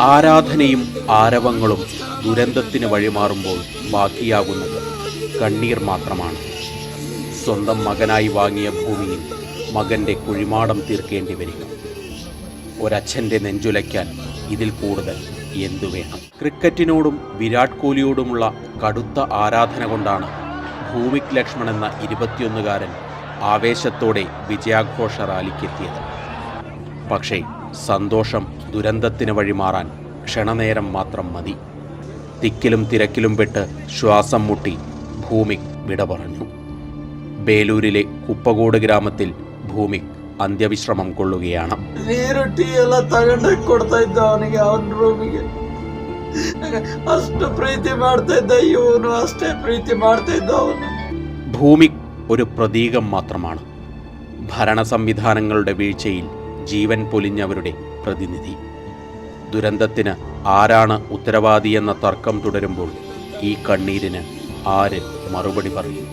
ആരാധനയും ആരവങ്ങളും ദുരന്തത്തിന് വഴിമാറുമ്പോൾ ബാക്കിയാകുന്നത് കണ്ണീർ മാത്രമാണ്. സ്വന്തം മകനായി വാങ്ങിയ ഭൂമിയിൽ മകന്റെ കുഴിമാടം തീർക്കേണ്ടി വരിക. ഒരച്ഛന്റെ നെഞ്ചുലയ്ക്കാൻ ഇതിൽ കൂടുതൽ എന്തു വേണം? ക്രിക്കറ്റിനോടും വിരാട് കോഹ്ലിയോടുമുള്ള കടുത്ത ആരാധന കൊണ്ടാണ് ഭൂമിക് ലക്ഷ്മൺ എന്ന ഇരുപത്തിയൊന്നുകാരൻ ആവേശത്തോടെ വിജയാഘോഷ റാലിക്കെത്തിയത് പക്ഷേ സന്തോഷം ദുരന്തത്തിന് വഴിമാറാൻ ക്ഷണനേരം മാത്രം മതി തിക്കിലും തിരക്കിലും പെട്ട് ശ്വാസം മുട്ടി ഭൂമിക് വിട പറഞ്ഞു ബേലൂരിലെ കുപ്പകോട് ഗ്രാമത്തിൽ ഭൂമിക് അന്ത്യവിശ്രമം കൊള്ളുകയാണ് ನೀರು ಟೀ ಎಲ್ಲ ತಗೊಂಡೋಗಿ ಕೊಡ್ತಾ ಇದ್ದ ಅವನಿಗೆ ಅವನ ರೂಮಿಗೆ ಅಷ್ಟು ಪ್ರೀತಿ ಮಾಡ್ತಾ ಇದ್ದ ಇವನು ಅಷ್ಟೇ ಪ್ರೀತಿ ಮಾಡ್ತಾ ಇದ್ದ ಅವನು ഭൂമിക് ഒരു പ്രതീകം മാത്രമാണ്. ഭരണ സംവിധാനങ്ങളുടെ വീഴ്ചയിൽ ജീവൻ പൊലിഞ്ഞവരുടെ പ്രതിനിധി. ദുരന്തത്തിന് ആരാണ് ഉത്തരവാദിയെന്ന തർക്കം തുടരുമ്പോൾ ഈ കണ്ണീരിന് ആര് മറുപടി പറയും?